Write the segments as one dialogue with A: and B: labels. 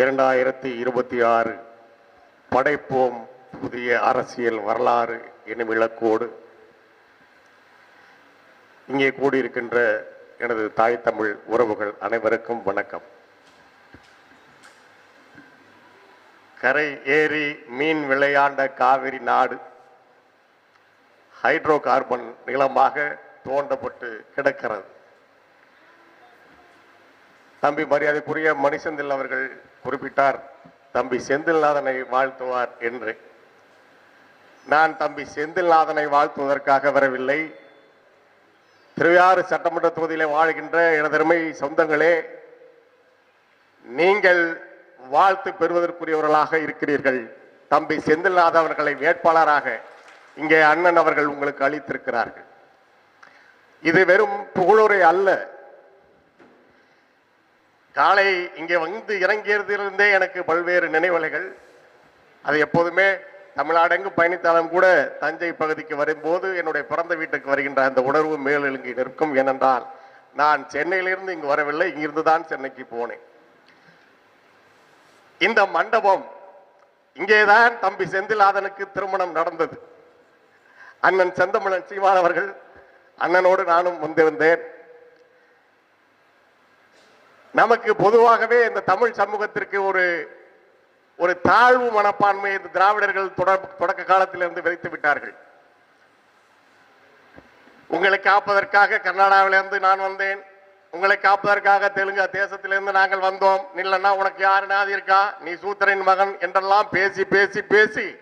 A: இரண்டாயிரத்தி இருபத்தி ஆறு படைப்போம் புதிய அரசியல் வரலாறு எனும் இலக்கோடு இங்கே கூடியிருக்கின்ற எனது தாய் தமிழ் உறவுகள் அனைவருக்கும் வணக்கம். கரை ஏறி மீன் விளையாண்ட காவிரி நாடு ஹைட்ரோ கார்பன் நிலமாக தோண்டப்பட்டு கிடக்கிறது. தம்பி மரியாதைக்குரிய மணிசந்தில் அவர்கள் குறிப்பிட்டார் தம்பி செந்தில்நாதனை வாழ்த்துவார் என்று. நான் தம்பி செந்தில்நாதனை வாழ்த்துவதற்காக வரவில்லை. திருவையாறு சட்டமன்ற தொகுதியிலே வாழ்கின்ற எனதருமை சொந்தங்களே நீங்கள் வாழ்த்து பெறுவதற்குரியவர்களாக இருக்கிறீர்கள். தம்பி செந்தில்நாத அவர்களை வேட்பாளராக இங்கே அண்ணன் அவர்கள் உங்களுக்கு அளித்திருக்கிறார்கள். இது வெறும் புகழுரை அல்ல காலை இங்கே வந்து இறங்கியதிலிருந்தே எனக்கு பல்வேறு நினைவலைகள். அது எப்போதுமே தமிழ்நாடெங்கு பயணித்தாலும் கூட தஞ்சை பகுதிக்கு வரும்போது என்னுடைய பிறந்த வீட்டுக்கு வருகின்ற அந்த உணர்வு மேலெழுங்கி நிற்கும். ஏனென்றால் நான் சென்னையிலிருந்து இங்கு வரவில்லை இங்கிருந்து தான் சென்னைக்கு போனேன். இந்த மண்டபம் இங்கேதான் தம்பி செந்திலாதனுக்கு திருமணம் நடந்தது. அண்ணன் செந்தமிழன் சீமான் அவர்கள் அண்ணனோடு நானும் வந்திருந்தேன். நமக்கு பொதுவாகவே இந்த தமிழ் சமூகத்திற்கு ஒரு ஒரு தாழ்வு மனப்பான்மை இந்த திராவிடர்கள் தொடர் தொடக்க காலத்திலிருந்து விதைத்து விட்டார்கள். உங்களை காப்பதற்காக கர்நாடகாவிலிருந்து நான் வந்தேன். உங்களை காப்பதற்காக தெலுங்கு தேசத்திலிருந்து நாங்கள் வந்தோம். இல்லைன்னா உனக்கு யாரு நாதி இருக்கா? நீ சூத்திரன் மகன் என்றெல்லாம் பேசி பேசி பேசி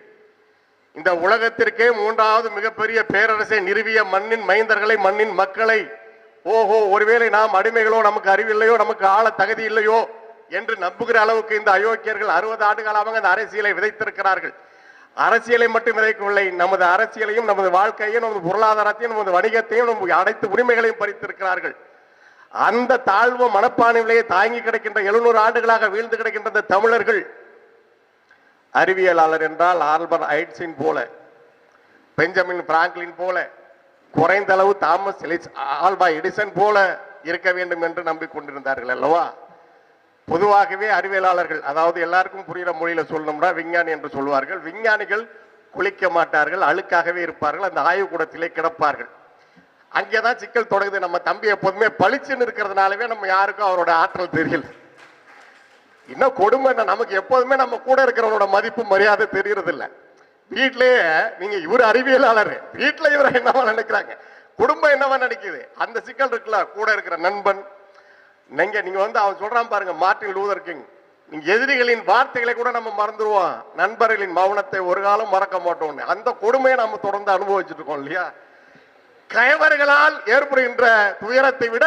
A: இந்த உலகத்திற்கே மூன்றாவது மிகப்பெரிய பேரரசை நிறுவிய மண்ணின் மைந்தர்களை மண்ணின் மக்களை ஓஹோ ஒருவேளை நாம் அடிமைகளோ நமக்கு அறிவில்லையோ நமக்கு ஆள தகுதி இல்லையோ என்று நம்புகிற அளவுக்கு இந்த அயோக்கியர்கள் அறுபது ஆண்டு காலமாக இந்த அரசியலை விதைத்திருக்கிறார்கள். அரசியலை மட்டும் விதைக்கவில்லை நமது அரசியலையும் நமது வாழ்க்கையும் நமது பொருளாதாரத்தையும் நமது வணிகத்தையும் நமது அனைத்து உரிமைகளையும் பறித்திருக்கிறார்கள். அந்த தாழ்வு மனப்பான்மையிலேயே தாங்கி கிடக்கின்ற எழுநூறு ஆண்டுகளாக வீழ்ந்து கிடக்கின்ற இந்த தமிழர்கள் அறிவியலாளர் என்றால் ஆல்பர் ஐட்ஸின் போல பெஞ்சமின் பிராங்க்லின் போல குறைந்த அளவு தாமஸ் ஆல்பா எடிசன் போல இருக்க வேண்டும் என்று நம்பிக்கொண்டிருந்தார்கள் அல்லவா? பொதுவாகவே அறிவியலாளர்கள் அதாவது எல்லாருக்கும் புரிகிற மொழியில சொல்லணும்னா விஞ்ஞானி என்று சொல்வார்கள் விஞ்ஞானிகள் குளிக்க மாட்டார்கள் அழுக்காகவே இருப்பார்கள் அந்த ஆய்வுக்கூடத்திலே கிடப்பார்கள். அங்கேதான் சிக்கல் தொடங்குது. நம்ம தம்பி எப்போதுமே பளிச்சுன்னு இருக்கிறதுனாலவே நம்ம யாருக்கும் அவரோட ஆற்றல் தெரியல. இன்னும் கொடுமை நமக்கு எப்போதுமே நம்ம கூட இருக்கிறவனோட மதிப்பு மரியாதை தெரியறதில்லை. வீட்டிலேயே நீங்க இவர் அறிவியலாளர். வீட்டில் இவரை என்னவா நினைக்கிறாங்க? குடும்பம் என்னவா நினைக்குது? அந்த சிக்கல் இருக்குல்ல கூட இருக்கிற நண்பன். நீங்க நீங்க வந்து அவன் சொல்றான் பாருங்க மார்ட்டின் லூதர் கிங். நீங்க எதிரிகளின் வார்த்தைகளை கூட நம்ம மறந்துடுவோம் நண்பர்களின் மௌனத்தை ஒரு காலம் மறக்க மாட்டோம்னு. அந்த கொடுமையை நம்ம தொடர்ந்து அனுபவிச்சுட்டு இருக்கோம் இல்லையா? கயவர்களால் ஏற்படுகின்ற துயரத்தை விட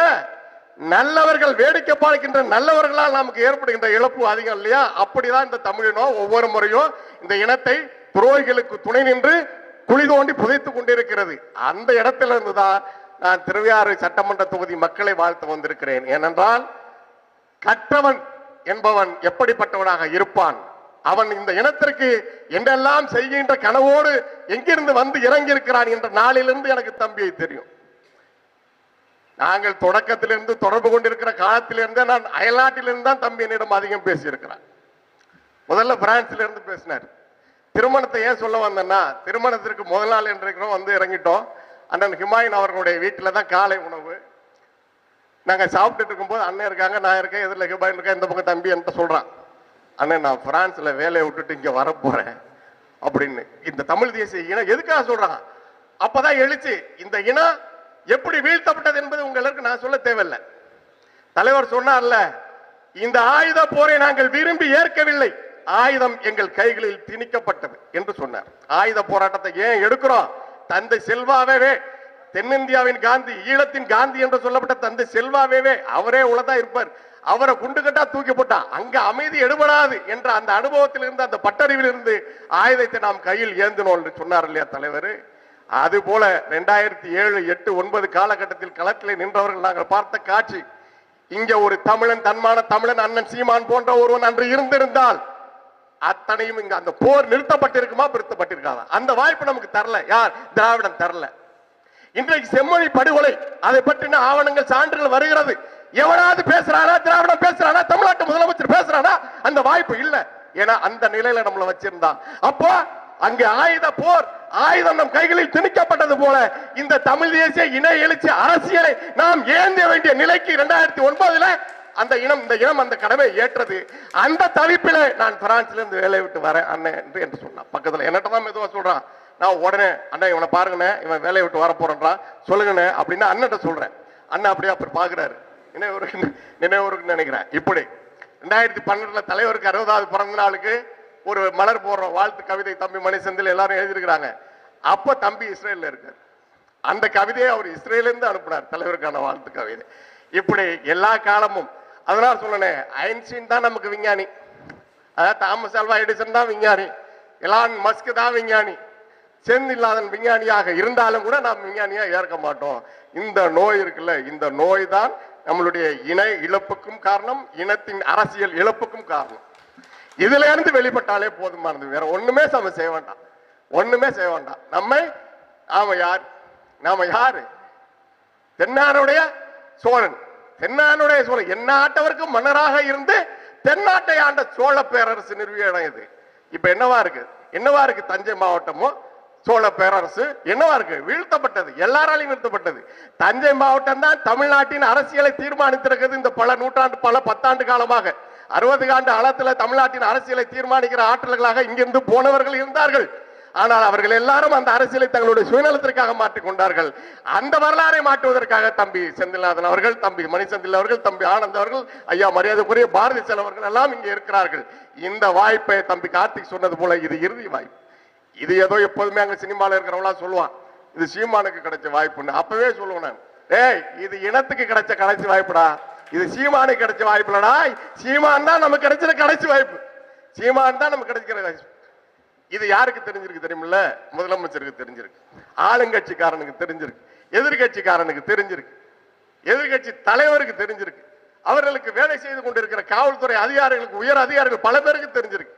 A: நல்லவர்கள் வேடிக்கை பார்க்கின்ற நல்லவர்களால் நமக்கு ஏற்படுகின்ற இழப்பு அதிகம் இல்லையா? அப்படிதான் இந்த தமிழினம் ஒவ்வொரு முறையும் இந்த இனத்தை துரோகிகளுக்கு துணை நின்று குழி தோண்டி புதைத்துக் கொண்டிருக்கிறது. அந்த இடத்துல இருந்துதான் நான் திருவையாறு சட்டமன்ற தொகுதி மக்களை வாழ்த்து வந்திருக்கிறேன். ஏனென்றால் கற்றவன் என்பவன் எப்படிப்பட்டவனாக இருப்பான்? அவன் இந்த இனத்திற்கு என்றெல்லாம் செய்கின்ற கனவோடு எங்கிருந்து வந்து இறங்கி இருக்கிறான் என்ற நாளிலிருந்து எனக்கு தம்பியை தெரியும். நாங்கள் தொடக்கத்திலிருந்து தொடர்பு கொண்டிருக்கிற காலத்திலிருந்தே நான் அயல்நாட்டிலிருந்து தான் தம்பி என்னிடம் அதிகம் பேசியிருக்கிறான். முதல்ல பிரான்ஸ்ல இருந்து பேசினார். திருமணத்தை ஏன் சொல்ல வந்தேன்னா திருமணத்திற்கு முதல் நாள் என்று வந்து இறங்கிட்டோம். அண்ணன் ஹிமாயின் அவர்களுடைய வீட்டில் தான் காலை உணவு. நாங்கள் சாப்பிட்டுட்டு இருக்கும்போது அண்ணன் இருக்காங்க நான் இருக்கேன் எதிரில் ஹிமாயின் இருக்கேன் இந்த பக்கம் தம்பி என்கிட்ட சொல்கிறான் அண்ணன் நான் ஃப்ரான்ஸில் வேலையை விட்டுட்டு இங்கே வரப்போகிறேன் அப்படின்னு. இந்த தமிழ் தேசிய இனம் எதுக்காக சொல்கிறான் அப்போதான் எழுச்சி. இந்த இனம் எப்படி வீழ்த்தப்பட்டது என்பது உங்களுக்கு நான் சொல்ல தேவையில்லை. தலைவர் சொன்னார்ல இந்த ஆயுத போரை நாங்கள் விரும்பி ஏற்கவில்லை. ஆயுதம் எங்கள் கைகளில் திணிக்கப்பட்டது என்று சொன்னார். ஆயுத போராட்டத்தை ஏன் எடுக்கிறோம்? தந்தை செல்வாவே தென்னிந்தியாவின் காந்தி ஈழத்தின் காந்தி என்று சொல்லப்பட்ட தந்தை செல்வாவே அவரே உள்ளதா இருப்பார். அவரை குண்டு கட்டா தூக்கி போட்டா அங்க அமைதி எடுபடாது என்ற அந்த அனுபவத்திலிருந்து அந்த பட்டறிவில் இருந்து ஆயுதத்தை நாம் கையில் ஏந்தினோம் என்று சொன்னார் இல்லையா தலைவர். அது போல ரெண்டாயிரத்தி ஏழு எட்டு ஒன்பது காலகட்டத்தில் களத்தில் நின்றவர்கள் நாங்கள் பார்த்த காட்சி. இங்க ஒரு தமிழன் தன்மான தமிழன் அண்ணன் சீமான் போன்ற ஒருவன் அன்று இருந்திருந்தால் அத்தனையும் இங்க அந்த போர் நிறுத்தப்பட்டிருக்குமா? நிறுத்தப்பட்டிருக்காதா அந்த வாய்ப்பு நமக்கு தரல. யார்? திராவிடம் தரல. இன்றைக்கு செம்மொழி படுகொலை அதை பற்றின ஆவணங்கள் சான்றுகள் வருகிறது. எவனாவது பேசுறானா? திராவிடம் பேசுறானா? தமிழ்நாட்டு முதலமைச்சர் பேசுறானா? அந்த வாய்ப்பு இல்ல. ஏன்னா அந்த நிலையில நம்மள வச்சிருந்தா. அப்போ அங்கே ஆயுத போர் ஆயுதம் நம் கைகளில் திணிக்கப்பட்டது போல இந்த தமிழ் தேசிய இன எழுச்சி அரசியலை நாம் ஏந்த வேண்டிய நிலைக்கு இரண்டாயிரத்தி ஒன்பதுல அந்த இனம் இந்த இனம் அந்த கடமை ஏற்றது. அந்த தவிப்பில நான் பிரான்ஸ்ல இருந்து வேலையை விட்டு வரேன் அண்ணன் என்று என்று சொன்னான். பக்கத்தில் என்னட்ட தான் மெதுவாக சொல்கிறான் நான் உடனே அண்ணன் இவனை பாருங்கண்ணே இவன் வேலையை விட்டு வர போகிறேன்றான் சொல்லுங்கண்ணே அப்படின்னு அண்ணன்ட்ட சொல்கிறேன் அண்ணன் அப்படியே அப்புறம் பார்க்குறாரு நினைவு நினைவு நினைக்கிறேன். இப்படி ரெண்டாயிரத்தி பன்னெண்டுல தலைவருக்கு அறுபதாவது பிறந்த நாளுக்கு ஒரு மலர் போடுறோம் வாழ்த்து கவிதை தம்பி மணிசந்தில் எல்லாரும் எழுதியிருக்கிறாங்க. அப்போ தம்பி இஸ்ரேல்ல இருக்கார். அந்த கவிதையை அவர் இஸ்ரேலேருந்து அனுப்புனார் தலைவருக்கான வாழ்த்து கவிதை. இப்படி எல்லா காலமும் அதனால சொன்னேன் ஐன்ஸ்டீன் தான் நமக்கு விஞ்ஞானி. அதாவது தாமஸ் அல்வா எடிசன் தான் விஞ்ஞானி. எலான் மஸ்க் தான் விஞ்ஞானி. செந்தில்லாதன் விஞ்ஞானியாக இருந்தாலும் கூட நாம் விஞ்ஞானியாக ஏற்க மாட்டோம். இந்த நோய் இருக்குல்ல இந்த நோய் தான் நம்மளுடைய இன இழப்புக்கும் காரணம் இனத்தின் அரசியல் இழப்புக்கும் காரணம். இதுல இருந்து வெளிப்பட்டாலே போதுமானது. வேற ஒண்ணுமே நம்ம செய்ய வேண்டாம். ஒண்ணுமே செய்ய வேண்டாம். நம்மை நாம யார்? நாம யாரு? தென்னாருடைய சோழன். தென்னானுடைய சோழ எந்நாட்டவருக்கு மன்னராக இருந்து தென்னாட்டை ஆண்ட சோழ பேரரசு நிறுவிய இது. இப்ப என்னவா இருக்கு? என்னவா இருக்கு தஞ்சை மாவட்டமும் சோழ பேரரசு என்னவா இருக்கு? வீழ்த்தப்பட்டது எல்லாராலையும் வீழ்த்தப்பட்டது. தஞ்சை மாவட்டம் தான் தமிழ்நாட்டின் அரசியலை தீர்மானித்திருக்கிறது இந்த பல நூற்றாண்டு பல பத்தாண்டு காலமாக. அறுபது ஆண்டு காலத்துல தமிழ்நாட்டின் அரசியலை தீர்மானிக்கிற ஆற்றல்களாக இங்கிருந்து போனவர்கள் இருந்தார்கள். ஆனால் அவர்கள் எல்லாரும் அந்த அரசியலை தங்களுடைய சுயநலத்திற்காக மாற்றிக் கொண்டார்கள். அந்த வரலாறை மாற்றுவதற்காக தம்பி செந்தில்நாதன் அவர்கள் தம்பி மணிசெந்தில் அவர்கள் தம்பி ஆனந்த் அவர்கள் ஐயா மரியாதைக்குரிய பாரதி செலவர்கள் எல்லாம் இங்கே இருக்கிறார்கள். இந்த வாய்ப்பை தம்பி கார்த்திக் சொன்னது போல இது இறுதி வாய்ப்பு. இது ஏதோ எப்போதுமே அங்க சினிமாவில் இருக்கிறவங்களா சொல்லுவான் இது சீமானுக்கு கிடைச்ச வாய்ப்புன்னு. அப்பவே சொல்லுவேன் நான். ஏய் இது இனத்துக்கு கிடைச்ச கடைசி வாய்ப்புடா. இது சீமானுக்கு கிடைச்ச வாய்ப்புலடா சீமான் தான் நமக்கு கிடைச்ச கடைசி வாய்ப்பு. சீமான் தான் நமக்கு கிடைக்கிற வாய்ப்பு இது யாருக்கு தெரிஞ்சிருக்கு தெரியுமில்ல? முதலமைச்சருக்கு தெரிஞ்சிருக்கு. ஆளுங்கட்சிக்காரனுக்கு தெரிஞ்சிருக்கு. எதிர்கட்சிக்காரனுக்கு தெரிஞ்சிருக்கு. எதிர்கட்சி தலைவருக்கு தெரிஞ்சிருக்கு. அவர்களுக்கு வேலை செய்து கொண்டிருக்கிற காவல்துறை அதிகாரிகளுக்கு உயர் அதிகாரிகள் பல பேருக்கு தெரிஞ்சிருக்கு.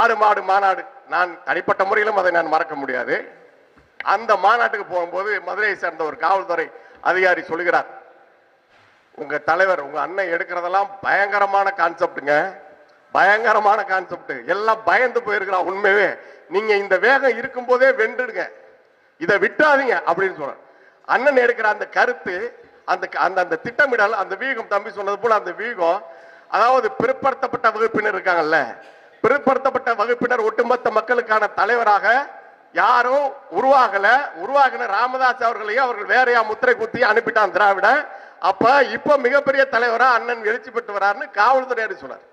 A: ஆடு மாடு மாநாடு நான் தனிப்பட்ட முறையிலும் அதை நான் மறக்க முடியாது. அந்த மாநாட்டுக்கு போகும்போது மதுரையை சேர்ந்த ஒரு காவல்துறை அதிகாரி சொல்கிறார் உங்க தலைவர் உங்க அண்ணன் எடுக்கிறதெல்லாம் பயங்கரமான கான்செப்டுங்க பயங்கரமான கான்செப்ட் எல்லாம் பயந்து போயிருக்கிறான் உண்மையே நீங்க இந்த வேகம் இருக்கும் போதே வென்றுடுங்க. இதை விட்டாதீங்க அப்படின்னு சொல்ற அண்ணன் எடுக்கிற அந்த கருத்து அந்த அந்த அந்த திட்டமிடல் அந்த வீகம் தம்பி சொன்னது போல அந்த வீகம் அதாவது பிற்படுத்தப்பட்ட வகுப்பினர் இருக்காங்கல்ல பிற்படுத்தப்பட்ட வகுப்பினர் ஒட்டுமொத்த மக்களுக்கான தலைவராக யாரும் உருவாகல. உருவாகின ராமதாஸ் அவர்களையும் அவர்கள் வேறையா முத்திரை குத்தி அனுப்பிட்டான் திராவிட. அப்ப இப்ப மிகப்பெரிய தலைவரா அண்ணன் எழுச்சி பெற்று வராருன்னு காவல்துறை சொன்னார்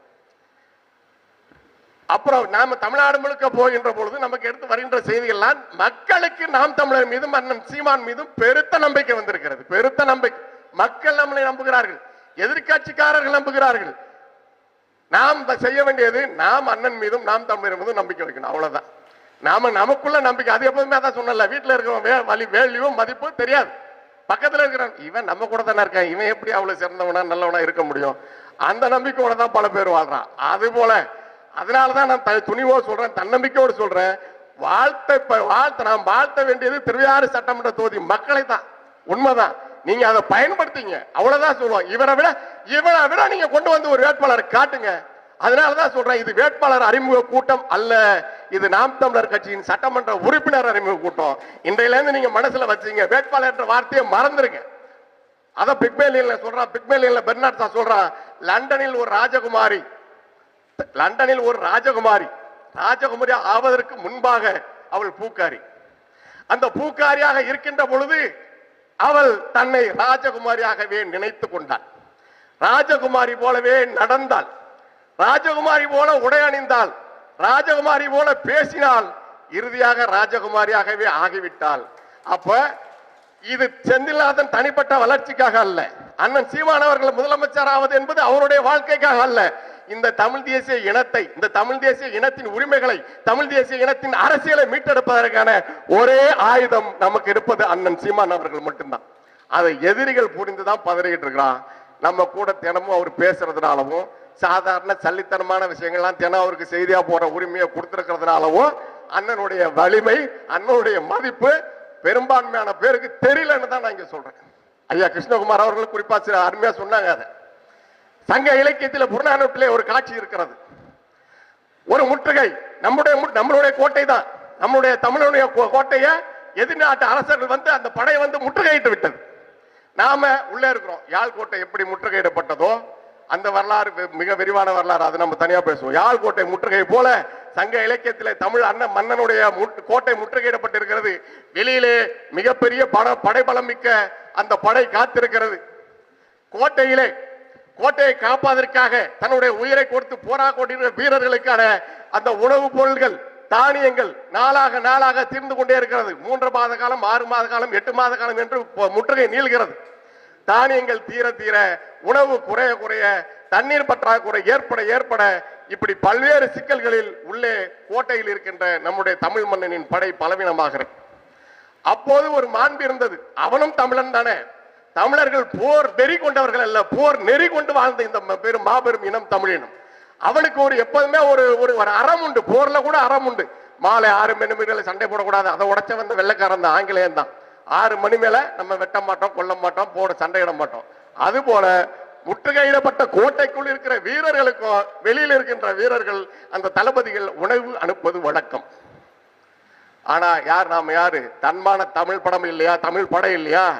A: அப்புறம் நாம தமிழ்நாடு முழுக்க போகின்ற பொழுது நமக்கு எடுத்து வருகின்ற செய்திகள்லாம் மக்களுக்கு நாம் தமிழர் மீதும் அண்ணன் சீமான் மீதும் பெருத்த நம்பிக்கை வந்திருக்கிறது. பெருத்த நம்பிக்கை. மக்கள் நம்மளை நம்புகிறார்கள். எதிர்கட்சிக்காரர்கள் நம்புகிறார்கள். நாம் செய்ய வேண்டியது நாம் அண்ணன் மீதும் நாம் தமிழர் மீதும் நம்பிக்கை வைக்கணும். அவ்வளவுதான். நாம நமக்குள்ள நம்பிக்கை. அது எப்பவுமே அதான் சொன்னல வீட்டில் இருக்கிற வே- வலி வேல்யூ மதிப்பு தெரியாது. பக்கத்தில் இருக்கிறான் இவன் நம்ம கூட தானே இருக்கான். இவன் எப்படி அவ்வளவு சிறந்தவனா நல்லவனா இருக்க முடியும்? அந்த நம்பிக்கையோட தான் பல பேர் வாழ்றான். அது போல அதனாலதான் நான் த- துணிவோ சொல்றேன் தன்னம்பிக்கையோடு சொல்றேன். வாழ்த்த வாழ்த்த நாம் வாழ்த்த வேண்டியது திருவையாறு சட்டமன்ற தொகுதி மக்களை தான். உண்மைதான். நீங்க அதை பயன்படுத்திங்க. அவ்வளவுதான் சொல்லுவோம். இவரை விட இவரை விட நீங்க கொண்டு வந்து ஒரு வேட்பாளரை காட்டுங்க. அதனாலதான் சொல்றேன் இது வேட்பாளர் அறிமுக கூட்டம் அல்ல. இது நாம் தமிழர் கட்சியின் சட்டமன்ற உறுப்பினர் அறிமுக கூட்டம். இன்றையில இருந்து நீங்க மனசுல வச்சீங்க. வேட்பாளர் என்ற வார்த்தையை மறந்துருங்க. அதை பிக்மேலியன்ல சொல்றான் பிக்மேலியன்ல பெர்னாட் தான் சொல்றான் லண்டனில் ஒரு ராஜகுமாரி லண்டனில் ஒரு ராஜகுமாரி. ராஜகுமாரி ஆவதற்கு முன்பாக அவள் பூக்காரி. அந்த பூக்காரியாக இருக்கின்ற பொழுது அவள் தன்னை ராஜகுமாரியாகவே நினைத்து கொண்டாள். ராஜகுமாரி போலவே நடந்தாள். ராஜகுமாரி போல உடை அணிந்தாள். ராஜகுமாரி போல பேசினாள் இறுதியாக ராஜகுமாரியாகவே ஆகிவிட்டாள். அப்ப இது செந்தில்நாதன் தனிப்பட்ட வளர்ச்சிக்காக அல்ல. அண்ணன் சீமானவர்கள் முதலமைச்சர் ஆவது என்பது அவருடைய வாழ்க்கைக்காக அல்ல. இந்த தமிழ் தேசிய இனத்தை இந்த தமிழ் தேசிய இனத்தின் உரிமைகளை தமிழ் தேசிய இனத்தின் அரசியலை மீட்டெடுப்பதற்கான ஒரே ஆயுதம் நமக்கு இருப்பது அண்ணன் சீமான் அவர்கள் மட்டும்தான். அதை எதிரிகள் புரிந்துதான் பதறிக்கிட்டு இருக்கிறான். நம்ம கூட தினமும் அவர் பேசுறதுனாலவும் சாதாரண சல்லித்தனமான விஷயங்கள்லாம் தினம் அவருக்கு செய்தியா போற உரிமையை கொடுத்திருக்கிறதுனாலவும் அண்ணனுடைய வலிமை அண்ணனுடைய மதிப்பு பெரும்பான்மையான பேருக்கு தெரியலன்னு தான் நான் இங்க சொல்றேன். ஐயா கிருஷ்ணகுமார் அவர்கள் குறிப்பா சில அருமையா சொன்னாங்க அதை. சங்க இலக்கியத்தில் புறநானூற்றிலே ஒரு காட்சி இருக்கிறது. ஒரு முற்றுகை. நம்முடைய மு- நம்மளுடைய கோட்டை தான். நம்முடைய தமிழனுடைய கோ- கோட்டையை எதிர்நாட்டு அரசர்கள் வந்து அந்த படையை வந்து முற்றுகையிட்டு விட்டது. நாம உள்ளே இருக்கிறோம். யாழ்கோட்டை எப்படி முற்றுகையிடப்பட்டதோ அந்த வரலாறு மிக விரிவான வரலாறு. அது நம்ம தனியா பேசுவோம். யாழ் கோட்டை முற்றுகை போல சங்க இலக்கியத்திலே தமிழ் அண்ணன் மன்னனுடைய முற்று- கோட்டை முற்றுகையிடப்பட்டிருக்கிறது. வெளியிலே மிகப்பெரிய பட படைபலம் மிக்க அந்த படை காத்திருக்கிறது. கோட்டையிலே கோட்டையை காப்பதற்காக தன்னுடைய உயிரை கொடுத்து போரா கொண்டிருக்கிற வீரர்களுக்கான அந்த உணவுப் பொருள்கள் தானியங்கள் நாளாக நாளாக தீர்ந்து கொண்டே இருக்கிறது. மூன்று மாத காலம் ஆறு மாத காலம் எட்டு மாத காலம் என்று முற்றுகை நீள்கிறது. தானியங்கள் தீர தீர உணவு குறைய குறைய தண்ணீர் பற்றாக்குறை ஏற்பட ஏற்பட இப்படி பல்வேறு சிக்கல்களில் உள்ளே கோட்டையில் இருக்கின்ற நம்முடைய தமிழ் மன்னனின் படை பலவீனமாகிறது அப்போது ஒரு மாண்பு இருந்தது. அவனும் தமிழன் தானே. தமிழர்கள் போர் வெறி கொண்டவர்கள் அல்ல போர் நெறி கொண்டு வாழ்ந்த இந்த ம- பெரும் மாபெரும் இனம் தமிழினம். அவனுக்கு ஒரு எப்போதுமே ஒரு ஒரு ஒரு அறம் உண்டு போர்ல கூட அறம் உண்டு. மாலை ஆறு மணி மேல சண்டை போடக்கூடாது அதை உடச்ச வந்த வெள்ளைக்காரன் தான் ஆங்கிலேயன் தான். ஆறு மணி மேல நம்ம வெட்ட மாட்டோம் கொல்ல மாட்டோம் போட சண்டையிட மாட்டோம். அது போல முற்றுகையிடப்பட்ட கோட்டைக்குள் இருக்கிற வீரர்களுக்கும் வெளியில் இருக்கின்ற வீரர்கள் அந்த தளபதிகள் உணவு அனுப்புவது வழக்கம். ஆனா யார் நாம யாரு? தன்மான தமிழ் படம் இல்லையா? தமிழ் படம் இல்லையா?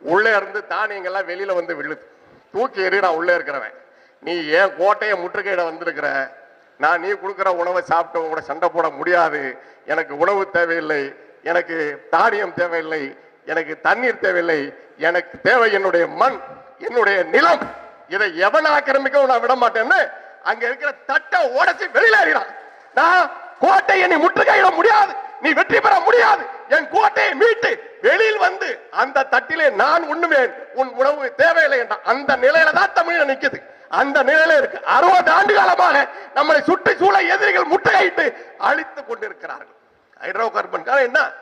A: உள்ளே இருந்து தானியங்கள்லாம் வெளியில் வந்து விழுது. தூக்கி எறிகிறான் உள்ளே இருக்கிறவன். நீ ஏன் கோட்டையை முற்றுகையிட வந்திருக்கிற? நான் நீ கொடுக்குற உணவை சாப்பிட்டு கூட சண்டை போட முடியாது. எனக்கு உணவு தேவையில்லை. எனக்கு தானியம் தேவையில்லை. எனக்கு தண்ணீர் தேவையில்லை. எனக்கு தேவை என்னுடைய மண் என்னுடைய நிலம். இதை எவன் ஆக்கிரமிக்கவும் நான் விட மாட்டேன்னு அங்க இருக்கிற தட்டை உடச்சி வெளியில எறிகிறான் நான் கோட்டையை நீ முற்றுகையிட முடியாது. நீ வெற்றி பெற முடியாது. என் கோட்டையை மீட்டு வெளியில் வந்து அந்த தட்டிலே நான் உண்ணுவேன் உன் உணவு தேவையில்லை என்ற அந்த நிலையில தான் தமிழ் நிக்குது. அந்த நிலையில இருக்கு. அறுபது ஆண்டு காலமாக நம்மளை சுற்றுச்சூழல் சூழ எதிரிகள் முட்டையிட்டு அழித்துக் கொண்டிருக்கிறார்கள். ஹைட்ரோ கார்பன் என்ன?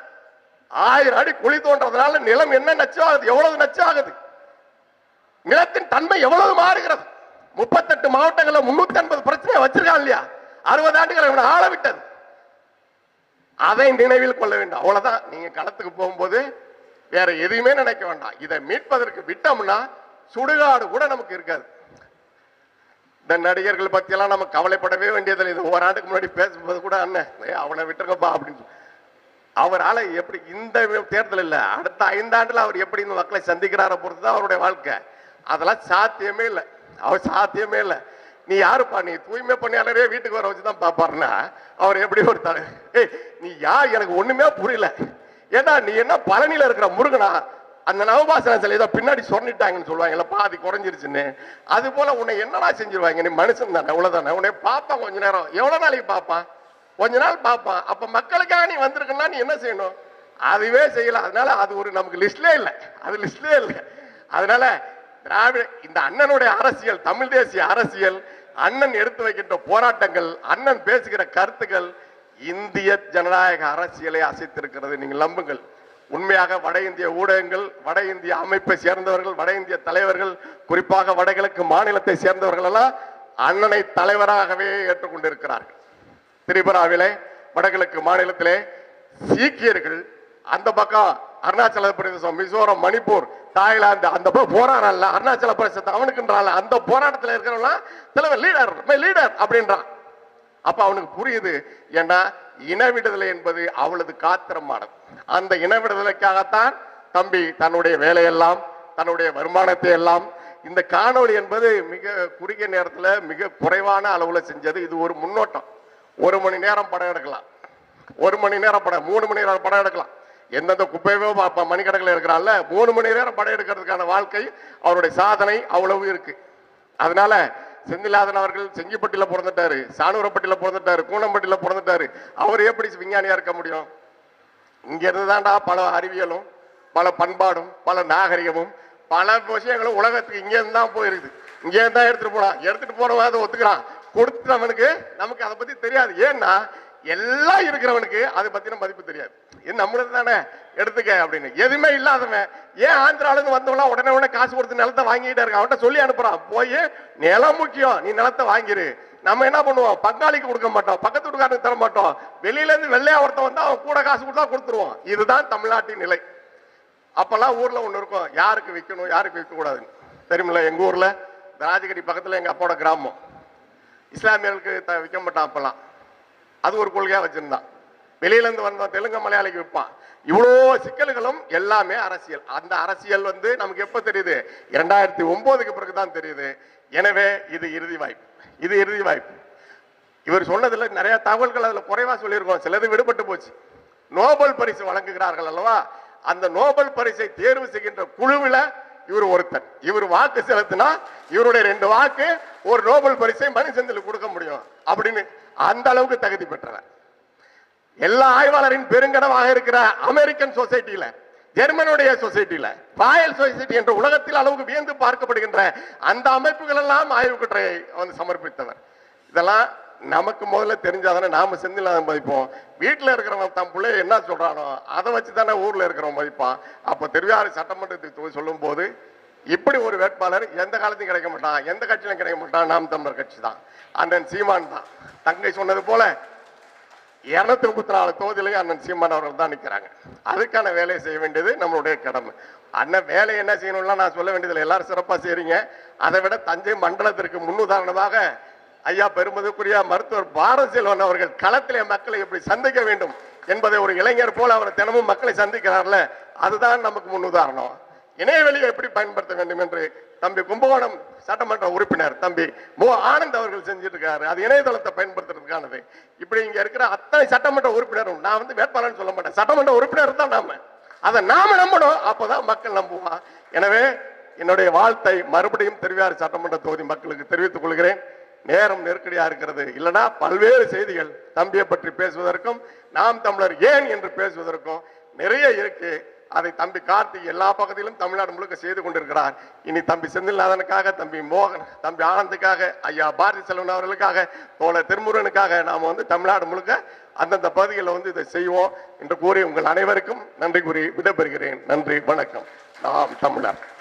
A: ஆயிரம் அடி குழி தோன்றதுனால நிலம் என்ன நச்சாகுது எவ்வளவு நச்சாகுது நிலத்தின் தன்மை எவ்வளவு மாறுகிறது? முப்பத்தெட்டு மாவட்டங்களில் முன்னூத்தி ஐம்பது பிரச்சனை வச்சிருக்கான் இல்லையா? அறுபது ஆண்டுகளை ஆள விட்டது. அதை நினைவில் கொள்ள வேண்டும். அவ்வளவுதான். நீங்க களத்துக்கு போகும்போது வேற எதையுமே நினைக்க வேண்டாம். இதை மீட்பதற்கு விட்டோம்னா சுடுகாடு கூட நமக்கு இருக்காது. இந்த நடிகர்கள் பத்தியெல்லாம் நம்ம கவலைப்படவே வேண்டியதில்லை. இது ஒரு ஆண்டுக்கு முன்னாடி பேசும்போது கூட அண்ணன் "ஏய், அவனை விட்டுருக்கப்பா அப்படின்னு அவரால் அவரால எப்படி இந்த தேர்தல் இல்ல அடுத்த ஐந்தாண்டுல அவர் எப்படி இந்த மக்களை சந்திக்கிறார பொறுத்து தான் அவருடைய வாழ்க்கை. அதெல்லாம் சாத்தியமே இல்லை. அவர் சாத்தியமே இல்லை. நீ யாருப்பா? நீ தூய்மை பணியாளரே வீட்டுக்கு வர வச்சு தான் பார்ப்பாருன்னா அவர் எப்படி ஒரு தலை ஏய் நீ யார்? எனக்கு ஒண்ணுமே புரியல. ஏன்னா நீ என்ன பழனியில இருக்கிற முருகனா? அந்த நவபாசன சிலை ஏதோ பின்னாடி சொன்னிட்டாங்கன்னு சொல்லுவாங்கல்ல பாதி குறைஞ்சிருச்சுன்னு. அது போல உன்னை என்னடா செஞ்சிருவாங்க? நீ மனுஷன் தானே அவ்வளவுதானே? உன்னை பார்ப்பான் கொஞ்ச நேரம் எவ்வளவு நாளைக்கு பார்ப்பான்? கொஞ்ச நாள் பார்ப்பான். அப்ப மக்களுக்காக நீ வந்திருக்கனா நீ என்ன செய்யணும்? அதுவே செய்யல அதனால அது ஒரு நமக்கு லிஸ்ட்லே இல்லை. அது லிஸ்ட்லே இல்லை. அதனால திராவிட இந்த அண்ணனுடைய அரசியல் தமிழ் தேசிய அரசியல் அண்ணன் எடுத்து வைக்கின்ற போராட்டங்கள் அண்ணன் பேசுகிற கருத்துக்கள் இந்திய ஜனநாயக அரசியலை அசைத்திருக்கிறது. நீங்கள் நம்புங்கள். உண்மையாக வட இந்திய ஊடகங்கள் வட இந்திய அமைப்பை சேர்ந்தவர்கள் வட இந்திய தலைவர்கள் குறிப்பாக வடகிழக்கு மாநிலத்தை சேர்ந்தவர்கள் எல்லாம் அண்ணனை தலைவராகவே ஏற்றுக்கொண்டிருக்கிறார்கள். திரிபுராவிலே வடகிழக்கு மாநிலத்திலே சீக்கியர்கள் அந்த பக்கம் அருணாச்சல பிரதேசம் மிசோரம் மணிப்பூர் தாய்லாந்து அந்த பக்கம் போராடல அருணாச்சல பிரதேசத்தை அவனுக்குன்றால அந்த போராட்டத்தில் இருக்கிறவங்க தலைவர் லீடர் லீடர் அப்படின்றான். அப்ப அவனுக்கு புரியுது ஏன்னா இன விடுதலை என்பது அவளது காத்திரமானது அந்த இன விடுதலைக்காகத்தான் தம்பி தன்னுடைய வேலையெல்லாம் தன்னுடைய வருமானத்தை எல்லாம் இந்த காணொளி என்பது மிக குறுகிய நேரத்தில் மிக குறைவான அளவில் செஞ்சது. இது ஒரு முன்னோட்டம். ஒரு மணி நேரம் படம் எடுக்கலாம். ஒரு மணி நேரம் படம் மூணு மணி நேரம் படம் எடுக்கலாம். எந்தெந்த குப்பையோ பார்ப்ப மணிக்கணக்கில் இருக்கிறான்ல மூணு மணி நேரம் படம் எடுக்கிறதுக்கான வாழ்க்கை அவருடைய சாதனை அவ்வளவு இருக்கு. அதனால செந்திலாதன் அவர்கள் செஞ்சிப்பட்டியில் பிறந்துட்டாரு சானூரப்பட்டியில் பிறந்துட்டாரு கூனம்பட்டியில் பிறந்துட்டாரு. அவர் எப்படி விஞ்ஞானியாக இருக்க முடியும்? இங்கிருந்து தான்டா பல அறிவியலும் பல பண்பாடும் பல நாகரிகமும் பல விஷயங்களும் உலகத்துக்கு இங்கேருந்து தான் போயிருக்குது. இங்கேருந்து தான் எடுத்துட்டு போனான் எடுத்துட்டு போனவன் அதை ஒத்துக்கிறான். கொடுத்தவனுக்கு நமக்கு அதை பற்றி தெரியாது. ஏன்னா எல்லாம் இருக்கிறவனுக்கு அதை பற்றின மதிப்பு தெரியாது. இது நம்மளது தானே எடுத்துக்க அப்படின்னு. எதுவுமே இல்லாதவன் ஏன் ஆந்திரால இருந்து வந்தவனா உடனே உடனே காசு கொடுத்து நிலத்தை வாங்கிட்டே இருக்கான்? அவன்கிட்ட சொல்லி அனுப்புறான். போய் நிலம் முக்கியம் நீ நிலத்தை வாங்கிரு. நம்ம என்ன பண்ணுவோம்? பங்காளிக்கு கொடுக்க மாட்டோம் பக்கத்து வீட்டுக்காரனுக்கு தர மாட்டோம். வெளியில இருந்து வெள்ளையா ஒருத்தன் வந்தா அவன் கூட காசு கொடுத்தா கொடுத்துருவோம் இதுதான் தமிழ்நாட்டின் நிலை. அப்பெல்லாம் ஊர்ல ஒண்ணு இருக்கும். யாருக்கு விற்கணும் யாருக்கு விற்க கூடாதுன்னு. தெரியுமில்ல எங்க ஊர்ல? ராஜகிரி பக்கத்துல எங்க அப்பாவோட கிராமம். இஸ்லாமியர்களுக்கு த- விற்க மாட்டான் அப்பெல்லாம். அது ஒரு கொள்கையா வச்சிருந்தான். வெளியிலேருந்து வந்த தெலுங்கு மலையாளிக்கு விற்பான். இவ்வளோ சிக்கல்களும் எல்லாமே அரசியல். அந்த அரசியல் வந்து நமக்கு எப்போ தெரியுது? இரண்டாயிரத்தி பிறகு தான் தெரியுது. எனவே இது இறுதி வாய்ப்பு. இது இறுதி வாய்ப்பு. இவர் சொன்னதில் நிறைய தகவல்கள் அதில் குறைவாக சொல்லியிருக்கோம். சிலது விடுபட்டு போச்சு. நோபல் பரிசு வழங்குகிறார்கள் அல்லவா? அந்த நோபல் பரிசை தேர்வு செய்கின்ற குழுவில் இவர் ஒருத்தர். இவர் வாக்கு செலுத்தினா இவருடைய ரெண்டு வாக்கு ஒரு நோபல் பரிசை மனுஷந்தில் கொடுக்க முடியும் அப்படின்னு அந்த அளவுக்கு தகுதி பெற்றவர். எல்லா ஆய்வாளரின் பெருங்கடமாக இருக்கிற அமெரிக்கன் சொசைட்டியில ஜெர்மனுடைய சொசைட்டியில ராயல் சொசைட்டி என்ற உலகத்தில் அளவுக்கு வியந்து பார்க்கப்படுகின்ற அந்த அமைப்புகள் எல்லாம் ஆய்வு வந்து சமர்ப்பித்தவர். இதெல்லாம் நமக்கு முதல்ல தெரிஞ்சாதானே நாம செந்தில் மதிப்போம். வீட்டில் இருக்கிறவன் தன் பிள்ளைய என்ன சொல்றானோ அதை வச்சு தானே ஊர்ல இருக்கிறவன் மதிப்பான். அப்போ திருவிழா சட்டமன்றத்துக்கு தொகுதி சொல்லும் போது இப்படி ஒரு வேட்பாளர் எந்த காலத்தையும் கிடைக்க மாட்டான் எந்த கட்சியிலும் கிடைக்க மாட்டான். நாம் தமிழர் கட்சி தான். அண்ணன் சீமான் தான். தங்கை சொன்னது போல இரநூத்தி முப்பத்தி நாலு தொகுதியிலையும் அண்ணன் சீமான் அவர்கள் தான் நிற்கிறாங்க அதுக்கான வேலையை செய்ய வேண்டியது நம்மளுடைய கடமை. அண்ணன் வேலை என்ன செய்யணும்லாம் நான் சொல்ல வேண்டியதில்லை. எல்லாரும் சிறப்பாக செய்கிறீங்க அதை விட தஞ்சை மண்டலத்திற்கு முன்னுதாரணமாக ஐயா பெருமதிக்குரிய மருத்துவர் பாரத செல்வன் அவர்கள் களத்திலே மக்களை எப்படி சந்திக்க வேண்டும் என்பதை ஒரு இளைஞர் போல அவர் தினமும் மக்களை சந்திக்கிறார்ல அதுதான் நமக்கு முன்னுதாரணம் இணையவெளியை எப்படி பயன்படுத்த வேண்டும் என்று தம்பி கும்பகோணம் சட்டமன்ற உறுப்பினர் தம்பி மு. ஆனந்த் அவர்கள் செஞ்சுட்டு இருக்காரு அது இணையதளத்தை பயன்படுத்துறதுக்கானது. இப்படி இங்க இருக்கிற அத்தனை சட்டமன்ற உறுப்பினரும் நான் வந்து வேட்பாளர்னு சொல்ல மாட்டேன். சட்டமன்ற உறுப்பினர் தான் நாம. அதை நாம நம்பணும். அப்போதான் மக்கள் நம்புவான் எனவே என்னுடைய வாழ்த்தை மறுபடியும் திருவியார் சட்டமன்ற தொகுதி மக்களுக்கு தெரிவித்துக் கொள்கிறேன். நேரம் நெருக்கடியா இருக்கிறது. இல்லனா பல்வேறு செய்திகள் தம்பியை பற்றி பேசுவதற்கும் நாம் தமிழர் ஏன் என்று பேசுவதற்கும் நிறைய இருக்கு. அதை தம்பி கார்த்திக் எல்லா பகுதியிலும் தமிழ்நாடு முழுக்க செய்து கொண்டிருக்கிறார். இனி தம்பி செந்தில்நாதனுக்காக தம்பி மோகன் தம்பி ஆனந்துக்காக ஐயா பாரதி செல்வன் அவர்களுக்காக தோழர் திருமுருகனுக்காக நாம் வந்து தமிழ்நாடு முழுக்க அந்தந்த பகுதிகளில் வந்து இதை செய்வோம் என்று கூறி உங்கள் அனைவருக்கும் நன்றி கூறி விடைபெறுகிறேன். நன்றி வணக்கம். நாம் தமிழர்.